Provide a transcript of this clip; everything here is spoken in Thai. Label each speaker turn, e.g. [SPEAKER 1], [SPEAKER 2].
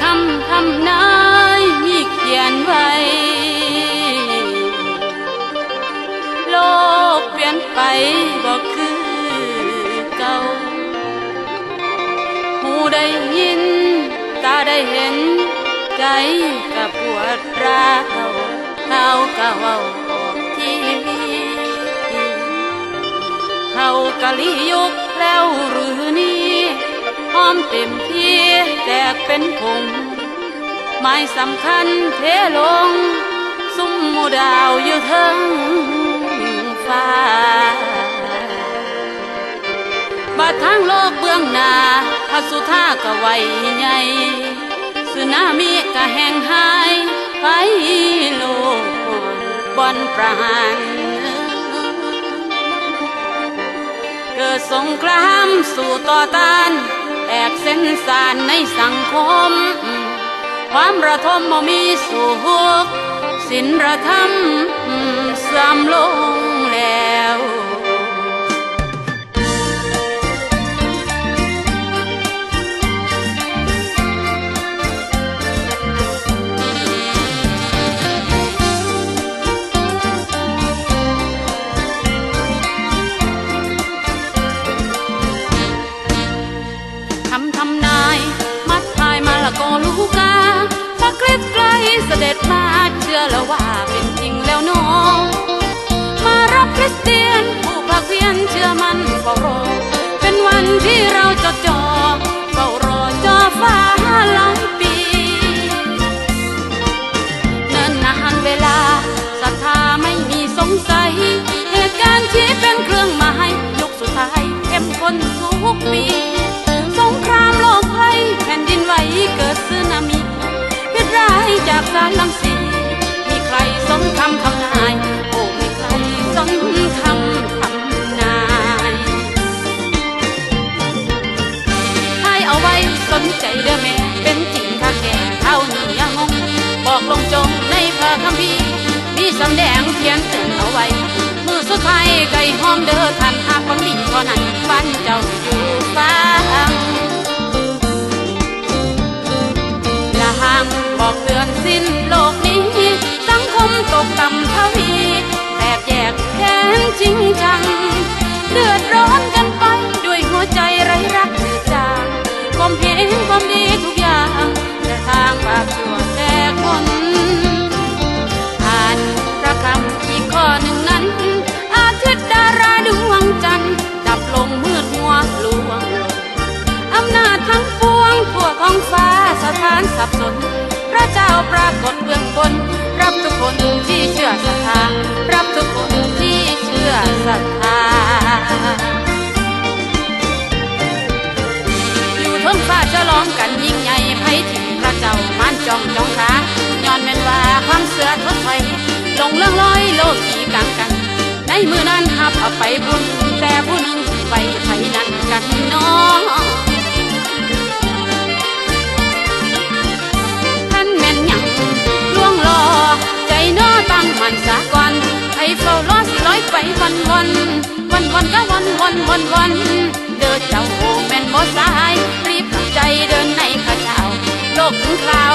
[SPEAKER 1] คำทำนายมีเขียนไว้ โลกเปลี่ยนไปบอกคือเก่าหูได้ยิน ตาได้เห็น ใจกับปวดร้าวเขาก็เว้าออกทีวีเขากะลียุกแล้วหรือนี่หอมเต็มที่ กเป็นผงไม้สำคัญเทลง ซุ้มมูดาวอยู่เทิงฟ้าบาดทางโลกเบื้องหน้าพระสุธาก็ไวใหญ่สึนามิก็แห้งหายไปโลกบอนประหารเกิดสงครามสู่ต่อต้าน กเส้นสารในสังคม ความระทมบ่มีสุขสินระธรรมสามลงแล้ว นาย มัดพายมาละกอลูกาถ้าเคล็ดไกลเสด็จมาเชื่อแล้วว่าเป็นจริงแล้วน้องมารับคริสเตียนผู้ภาคเพียนเชื่อมันเฝ้ารอเป็นวันที่เราจดจ่อเฝ้ารอจอฟ้าหลา ใครสนคำทำนาย โอ้ไมีใครสนคำทำนายให้เอาไว้สนใจเด้อแม่ เป็นจริงค่ะแก่เท่านี้ยังงง บอกลงจงในพระคัมภีร์มีสำแดงเขียนเตือนเอาไว้ มือสุดท้ายไก่หอมเด้อท่านหากคนดีเท่านั้นบ้านเจ้าอยู่ฟัง สับสน พระเจ้าปรากฏเบื้องบนรับทุกคนที่เชื่อศรัทธารับทุกคนที่เชื่อศรัทธาอยู่ทิงฟ้าฉลองกันยิ่งใหญ่ไพ่ถิ่นพระเจ้ามันจ้องจ้องขาย้อนแม่นว่าความเสือทดถอยลงเรื่องลอยโลกีกลางกัน ในมือนั้นหับเอาไปบุญแต่ผู้หนึ่งไปไผนั้นกันน้อง วันวันวันวันก็วันวันวันวันเดินเจ้าโอแมนบ่สาย รีบใจเดินในข้าเจ้าโลกถึคราว